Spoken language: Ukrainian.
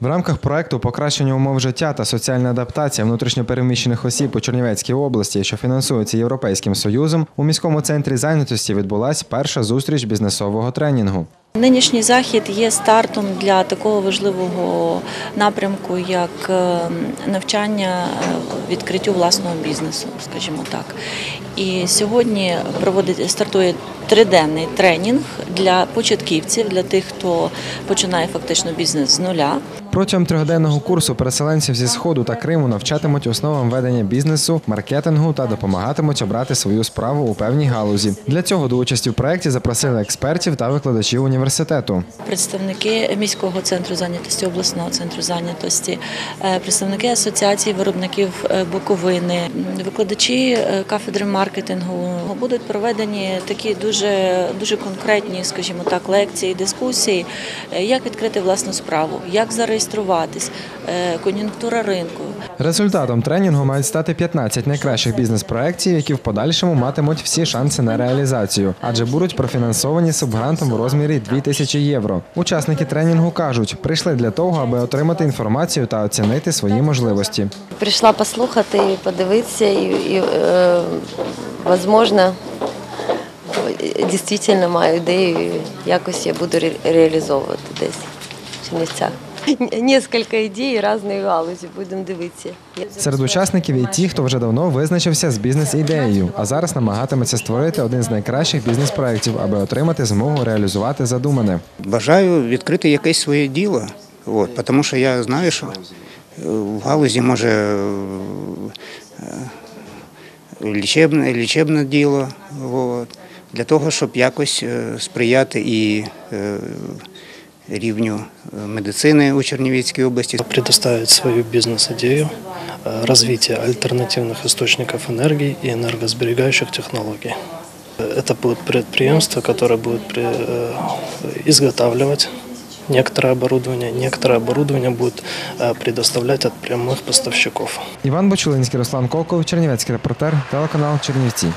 В рамках проекту покращення умов життя та соціальна адаптація внутрішньопереміщених осіб у Чернівецькій області, що фінансується Європейським Союзом, у міському центрі зайнятості відбулася перша зустріч бізнесового тренінгу. Нинішній захід є стартом для такого важливого напрямку, як е, навчання е, відкриттю власного бізнесу, скажімо так. І сьогодні проводить стартує триденний тренінг для початківців, для тих, хто починає фактично бізнес з нуля. Протягом трьохденного курсу переселенців зі сходу та Криму навчатимуть основам ведення бізнесу, маркетингу та допомагатимуть обрати свою справу у певній галузі. Для цього до участі в проєкті запросили експертів та викладачів університету. Представники міського центру зайнятості, обласного центру зайнятості, е, представники асоціації виробників е, Буковини, викладачі е, кафедри маркетингу будуть проведені такі дуже дуже конкретні, скажімо так, лекції, дискусії, е, як відкрити власну справу, як зареєструватись, е, кон'юнктура ринку. Результатом тренінгу мають стати 15 найкращих бізнес-проєктів, які в подальшому матимуть всі шанси на реалізацію, адже будуть профінансовані субгрантом у розмірі 2000 євро. Учасники тренінгу кажуть, прийшли для того, аби отримати інформацію та оцінити свої можливості. Прийшла послухати, подивитися, і, і е, можливо, дійсно маю ідею, і якось я буду реалізовувати десь в Чернівцях. Несколько ідей різної галузі, будемо дивитися. Серед учасників і ті, хто вже давно визначився з бізнес-ідеєю, а зараз намагатиметься створити один з найкращих бізнес-проєктів, аби отримати змогу реалізувати задумане. Бажаю відкрити якесь своє діло, от, тому що я знаю, що е, в галузі може е, лічебне, лічебне діло, от, для того, щоб якось е, сприяти і е, рівню е, медицини у Чернівецькій області. предоставить свою бизнес-идею э, развития альтернативных источников энергии и энергосберегающих технологий. Это будет предприемство, которое будет при- э, изготавливать некоторое оборудование, некоторое оборудование будет э, предоставлять от прямых поставщиков. Іван Бочулинський, Руслан Колков, Чернівецький репортер, телеканал Чернівці.